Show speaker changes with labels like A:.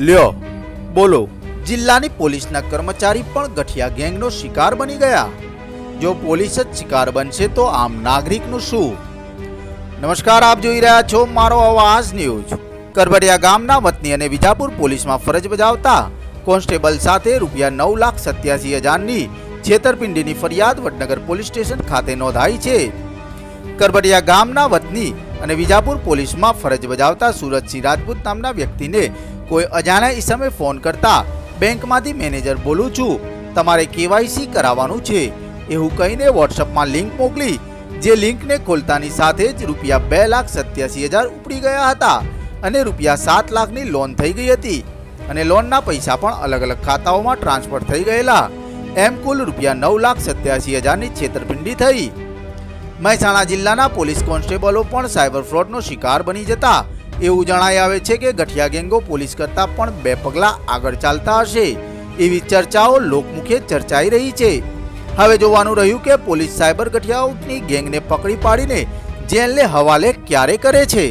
A: લ્યો, બોલો, જિલ્લાની પોલીસના કર્મચારી પણ ગઠિયા ગેંગનો શિકાર બની ગયા? જો પોલીસ જ શિકાર બનશે તો આમ નાગરિકનું શું? નમસ્કાર, આપ જોઈ રહ્યા છો મારો અવાજ ન્યૂઝ. કરબડિયા ગામના વતની અને વિજાપુર પોલીસમાં ફરજ બજાવતા કોન્સ્ટેબલ સાથે રૂપિયા નવ લાખ સત્યાસી હજારની છેતરપિંડીની ફરિયાદ વડનગર પોલીસ સ્ટેશન ખાતે નોંધાઈ છે. કરબડિયા ગામના વતની અને વિજાપુર પોલીસમાં ફરજ બજાવતા સુરતસિંહ રાજપૂત નામના વ્યક્તિને કોઈ અજાણ્યા ઈસમે ફોન કરતા બેંકમાંથી મેનેજર બોલું છું, તમારે કેવાયસી કરાવવાનું છે. એવું કહીને વોટ્સઅપમાં લિંક મોકલી, જે લિંકને ખોલતાની સાથે જ રૂપિયા બે લાખ સત્યાસી હજાર ઉપડી ગયા હતા અને રૂપિયા સાત લાખની લોન થઈ ગઈ હતી. અને લોનના પૈસા પણ અલગ અલગ ખાતાઓમાં ટ્રાન્સફર થઈ ગયેલા. એમ કુલ રૂપિયા નવ લાખ સત્યાસી હજારની છેતરપિંડી થઈ. મહેસાણા જિલ્લાના પોલીસ કોન્સ્ટેબલો પણ સાયબર ફ્રોડનો શિકાર બની જતા. એવું જણાઈ આવે છે કે ગઠિયા ગેંગો પોલીસ કરતાં પણ બે પગલાં આગળ ચાલતા હશે. એવી ચર્ચાઓ લોકમુખે ચર્ચાઈ રહી છે. હવે જોવાનું રહ્યું કે પોલીસ સાયબર ગઠિયાઓની ગેંગને પકડી પાડીને જેલને હવાલે ક્યારે કરે છે?